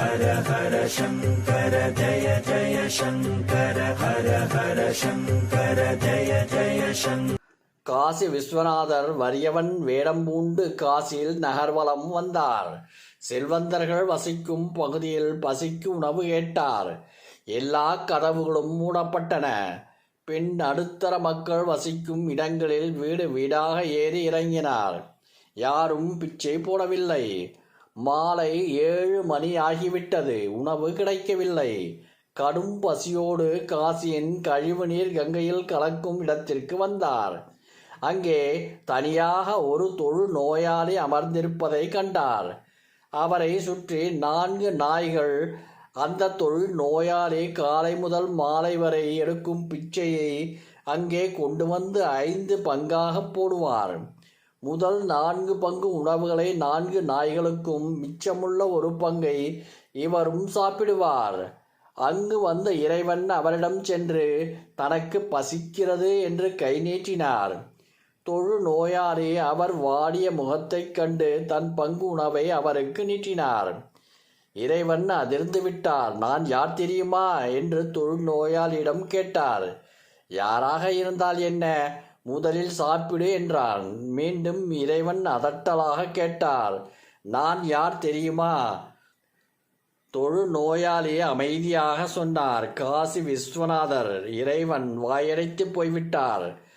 ஹர ஹர சங்கர ஜய ஜய சங்கர ஹர ஹர சங்கர ஜய ஜய சங்கர காசி விஸ்வநாதர் வறியவன் வேடம் பூண்டு காசியில் நகர்வலம் வந்தார். செல்வந்தர்கள் வசிக்கும் பகுதியில் பசிக்கு உணவு கேட்டார். எல்லா கதவுகளும் மூடப்பட்டன. பின் நடுத்தர மக்கள் வசிக்கும் இடங்களில் வீடு வீடாக ஏறி இறங்கினார். யாரும் பிச்சை போடவில்லை. மாலை ஏழு மணி ஆகிவிட்டது. உணவு கிடைக்கவில்லை. கடும் பசியோடு காசியின் கழிவுநீர் கங்கையில் கலக்கும் இடத்திற்கு வந்தார். அங்கே தனியாக ஒரு தொழு நோயாளி அமர்ந்திருப்பதை கண்டார். அவரை சுற்றி நான்கு நாய்கள் அந்த தொழில் நோயாளி காலை முதல் மாலை வரை எடுக்கும் பிச்சையை அங்கே கொண்டு வந்து ஐந்து பங்காக போடுவார். முதல் நான்கு பங்கு உணவுகளை நான்கு நாய்களுக்கும் மிச்சமுள்ள ஒரு பங்கை இவரும் சாப்பிடுவார். அங்கு வந்த இறைவன் அவரிடம் சென்று தனக்கு பசிக்கிறது என்று கை நீட்டினார். தொழு நோயாளி அவர் வாடிய முகத்தைக் கண்டு தன் பங்கு உணவை அவருக்கு நீட்டினார். இறைவன் அதிர்ந்து விட்டார். நான் யார் தெரியுமா? என்று தொழு நோயாளியிடம் கேட்டார். யாராக இருந்தால் என்ன? முதலில் சாப்பிடு என்றான். மீண்டும் இறைவன் அதட்டலாக கேட்டார் நான் யார் தெரியுமா? தொழு நோயாளியை அமைதியாக சொன்னார். காசி விஸ்வநாதர். இறைவன் வாயடைத்து போய்விட்டார்.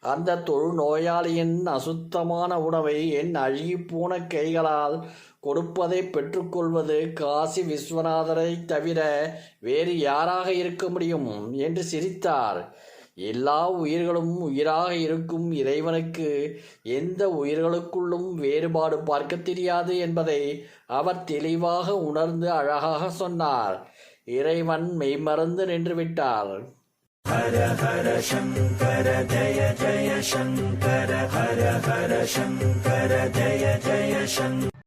அந்த தொழு நோயாளியின் அசுத்தமான உணவை என் அழுகிப்போன கைகளால் கொடுப்பதை பெற்றுக்கொள்வது காசி விஸ்வநாதரை தவிர வேறு யாராக இருக்க முடியும்? என்று சிரித்தார். எல்லா உயிர்களும் உயிராக இருக்கும் இறைவனுக்கு எந்த உயிர்களுக்குள்ளும் வேறுபாடு பார்க்க தெரியாது என்பதை அவர் தெளிவாக உணர்ந்து அழகாக சொன்னார். இறைவன் மெய்மறந்து நின்று விட்டார் ஹர ஹர சங்கர ஜய ஜய சங்கர ஹர ஹர சங்கர ஜய ஜய சங்கர.